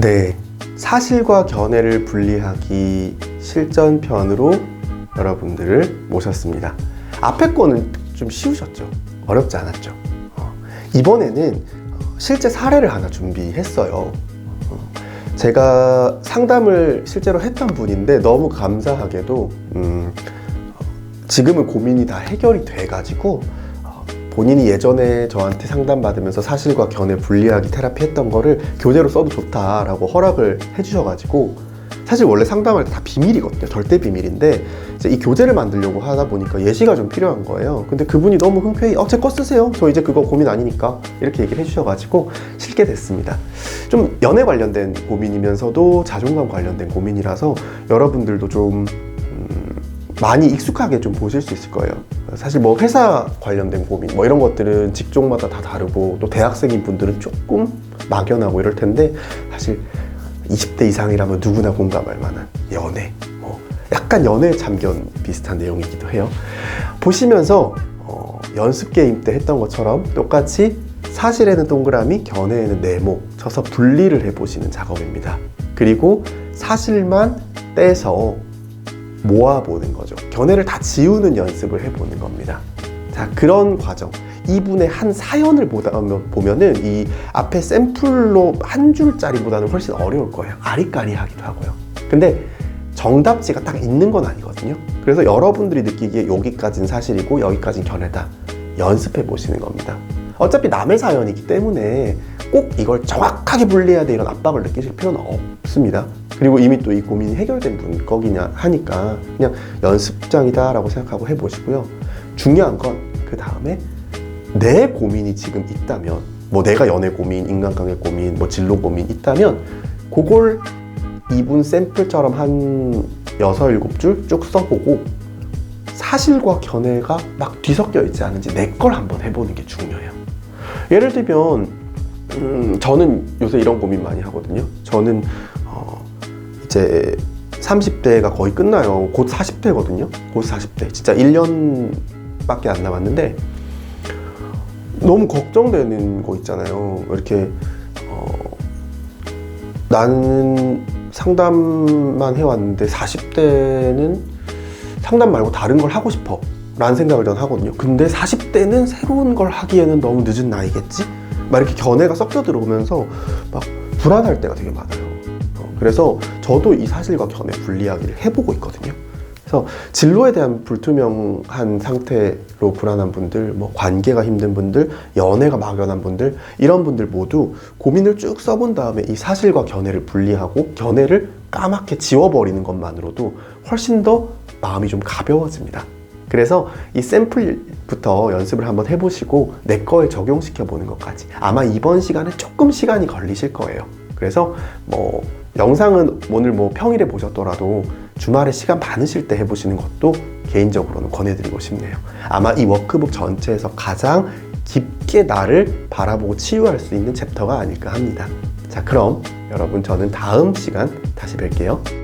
네, 사실과 견해를 분리하기 실전편으로 여러분들을 모셨습니다. 앞에 거는 좀 쉬우셨죠? 어렵지 않았죠? 어, 이번에는 어, 실제 사례를 하나 준비했어요. 어, 제가 상담을 실제로 했던 분인데 너무 감사하게도 음, 어, 지금은 고민이 다 해결이 돼가지고 어, 본인이 예전에 저한테 상담받으면서 사실과 견해 분리하기 테라피 했던 거를 교재로 써도 좋다라고 허락을 해주셔가지고 사실 원래 상담할 때 다 비밀이거든요. 절대 비밀인데 이제 이 교재를 만들려고 하다 보니까 예시가 좀 필요한 거예요. 근데 그분이 너무 흔쾌히 어, 제 거 쓰세요. 저 이제 그거 고민 아니니까 이렇게 얘기를 해주셔가지고 실게 됐습니다. 좀 연애 관련된 고민이면서도 자존감 관련된 고민이라서 여러분들도 좀 음, 많이 익숙하게 좀 보실 수 있을 거예요. 사실 뭐 회사 관련된 고민 뭐 이런 것들은 직종마다 다 다르고 또 대학생인 분들은 조금 막연하고 이럴 텐데 사실 20대 이상이라면 누구나 공감할 만한 연애 뭐 약간 연애 참견 비슷한 내용이기도 해요. 보시면서 어, 연습 게임 때 했던 것처럼 똑같이 사실에는 동그라미, 견해에는 네모 쳐서 분리를 해보시는 작업입니다. 그리고 사실만 떼서 모아보는 거죠. 견해를 다 지우는 연습을 해보는 겁니다. 자, 그런 과정. 이분의 한 사연을 보다 보면은 이 앞에 샘플로 한 줄짜리보다는 훨씬 어려울 거예요. 아리까리하기도 하고요. 근데 정답지가 딱 있는 건 아니거든요. 그래서 여러분들이 느끼기에 여기까지는 사실이고 여기까지는 견해다. 연습해 보시는 겁니다. 어차피 남의 사연이기 때문에 꼭 이걸 정확하게 분리해야 돼 이런 압박을 느끼실 필요는 없습니다. 그리고 이미 또 이 고민이 해결된 분 거기냐 하니까 그냥 연습장이다라고 생각하고 해보시고요. 중요한 건 그 다음에 내 고민이 지금 있다면 뭐 내가 연애 고민, 인간관계 고민, 뭐 진로 고민 있다면 그걸 이분 샘플처럼 한 여섯 일곱 줄 쭉 써보고 사실과 견해가 막 뒤섞여 있지 않은지 내 걸 한번 해보는 게 중요해요. 예를 들면 음, 저는 요새 이런 고민 많이 하거든요. 저는 어, 이제 30대가 거의 끝나요. 곧 40대거든요. 곧 40대. 진짜 1년밖에 안 남았는데 너무 걱정되는 거 있잖아요. 이렇게 어, 나는 상담만 해왔는데 40대는 상담 말고 다른 걸 하고 싶어 라는 생각을 전 하거든요. 근데 40대는 새로운 걸 하기에는 너무 늦은 나이겠지? 막 이렇게 견해가 섞여 들어오면서 막 불안할 때가 되게 많아요. 어, 그래서 저도 이 사실과 견해 분리하기를 해보고 있거든요. 그래서 진로에 대한 불투명한 상태로 불안한 분들, 뭐 관계가 힘든 분들, 연애가 막연한 분들, 이런 분들 모두 고민을 쭉 써본 다음에 이 사실과 견해를 분리하고 견해를 까맣게 지워버리는 것만으로도 훨씬 더 마음이 좀 가벼워집니다. 그래서 이 샘플부터 연습을 한번 해보시고 내 거에 적용시켜 보는 것까지 아마 이번 시간에 조금 시간이 걸리실 거예요. 그래서 뭐 영상은 오늘 뭐 평일에 보셨더라도 주말에 시간 많으실 때 해보시는 것도 개인적으로는 권해드리고 싶네요. 아마 이 워크북 전체에서 가장 깊게 나를 바라보고 치유할 수 있는 챕터가 아닐까 합니다. 자, 그럼 여러분 저는 다음 시간 다시 뵐게요.